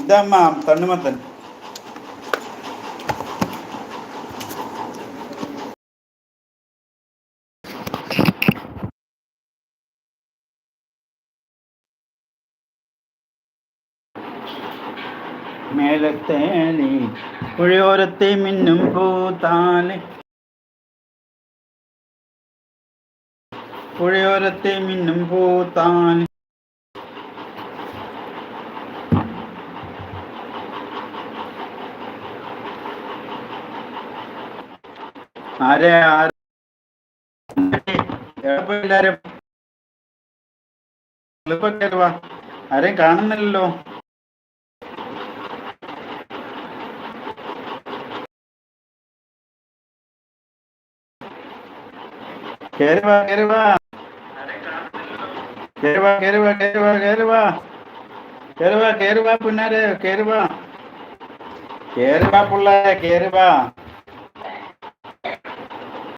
ఇదమ్మా తన్ను మతన్ மேலத்தேனி புழையோரத்தை மின்னும் பூத்தானே. புழையோரத்தை மின்னும் பூத்தானே. ആരെ ആരെ? എല്ലാരും ആരെയും കാണുന്നില്ലല്ലോ. കേരവാ കേറുവാ കേരവാ കേരവാ കേരവാ കേരവാ കേരവാ കേരവാ പിന്നാരെ കേരവാ കേരവാ പിള്ളേരെ കേറുവാ